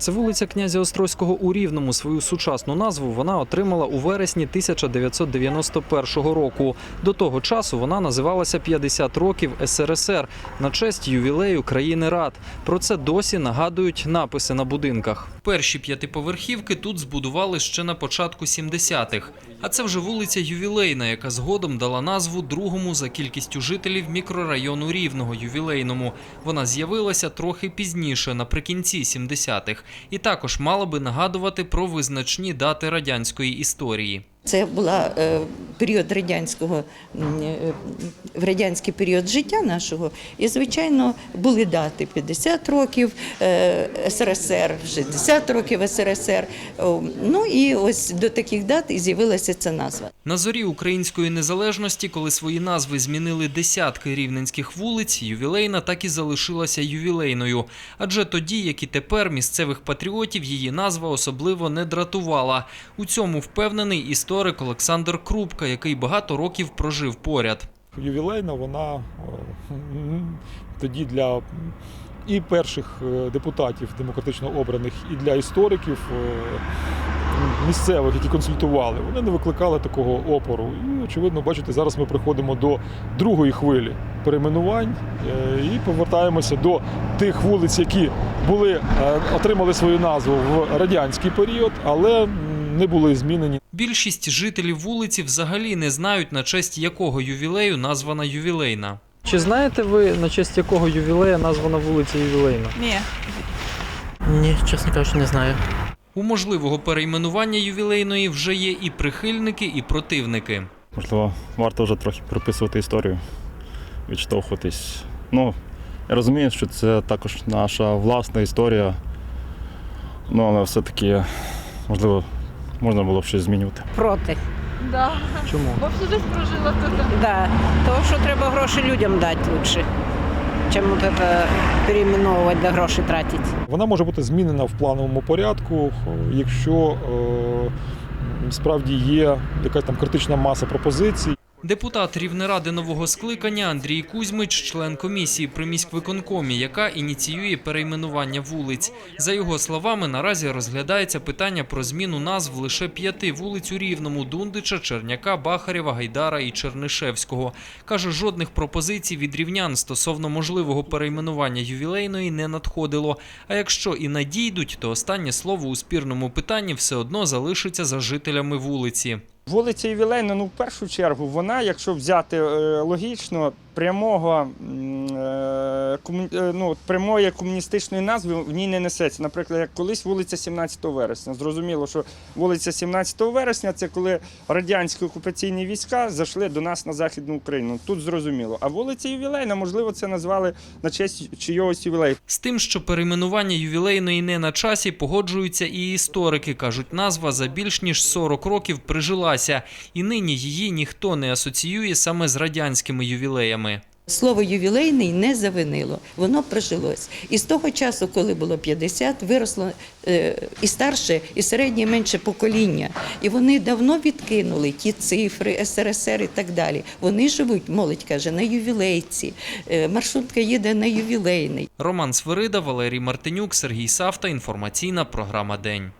Це вулиця князя Острозького у Рівному. Свою сучасну назву вона отримала у вересні 1991 року. До того часу вона називалася 50 років СРСР на честь ювілею країни Рад. Про це досі нагадують написи на будинках. Перші п'ятиповерхівки тут збудували ще на початку 70-х. А це вже вулиця Ювілейна, яка згодом дала назву другому за кількістю жителів мікрорайону Рівного ювілейному. Вона з'явилася трохи пізніше, наприкінці 70-х, і також мала би нагадувати про визначні дати радянської історії. Це була е, період радянського е, в радянський період життя нашого. І звичайно були дати 50 років е, СРСР, 60 років СРСР. Ну і ось до таких дат і з'явилася ця назва. На зорі української незалежності, коли свої назви змінили десятки рівненських вулиць, ювілейна так і залишилася ювілейною. Адже тоді, як і тепер, місцевих патріотів її назва особливо не дратувала. У цьому впевнений історик Олександр Крупка, який багато років прожив поряд. ювілейна, вона е, тоді для і перших е, депутатів демократично обраних, і для істориків е, місцевих, які консультували, вони не викликали такого опору. І, очевидно, бачите, зараз ми приходимо до другої хвилі перейменувань і повертаємося до тих вулиць, які були, отримали свою назву в радянський період, але не були змінені Більшість жителів вулиці взагалі не знають, на честь якого ювілею названа ювілейна. Чи знаєте ви, на честь якого ювілея названа вулиця ювілейна? Ні. Ні, чесно кажучи, не знаю. У можливого перейменування ювілейної вже є і прихильники, і противники. Можливо, варто вже трохи приписувати історію, відштовхуватись. Ну, я розумію, що це також наша власна історія. Ну, але все-таки, можливо, можна було б щось змінювати. Проти. Да. Чому? Бо всю жизнь прожила тут. Да. Тому що треба гроші людям дати лучше, чим от это переименовувати да гроші тратити. Вона може бути змінена в плановому порядку, якщо е, справді є якась там критична маса пропозицій. Депутат Рівнеради нового скликання Андрій Кузьмич, член комісії при міськвиконкомі, яка ініціює перейменування вулиць. За його словами, наразі розглядається питання про зміну назв лише п'яти вулиць у Рівному: Дундича, Черняка, Бахарєва, Гайдара і Чернишевського. Каже, жодних пропозицій від рівнян стосовно можливого перейменування ювілейної не надходило. А якщо і надійдуть, то останнє слово у спірному питанні все одно залишиться за жителями вулиці. Вулиця Ювілейна, ну в першу чергу, вона, якщо взяти е, логічно, прямого е, е, ну, прямої комуністичної назви в ній не несеться. Наприклад, як колись вулиця 17 вересня. Зрозуміло, що вулиця 17 вересня це коли радянські окупаційні війська зайшли до нас на Західну Україну. Тут зрозуміло. А вулиця Ювілейна, можливо, це назвали на честь чийогось ювілею. З тим, що перейменування ювілейної не на часі, погоджуються і історики. Кажуть, назва за більш ніж 40 років прижилася, і нині її ніхто не асоціює саме з радянськими ювілеями. Слово ювілейний не завинило, воно прижилось. І з того часу, коли було 50, виросло е, і старше, і середнє, і менше покоління. І вони давно відкинули ті цифри СРСР і так далі. Вони живуть, молодь каже, на ювілейці. Е, маршрутка їде на ювілейний. Роман Свирида, Валерій Мартинюк, Сергій Савта. Інформаційна програма День.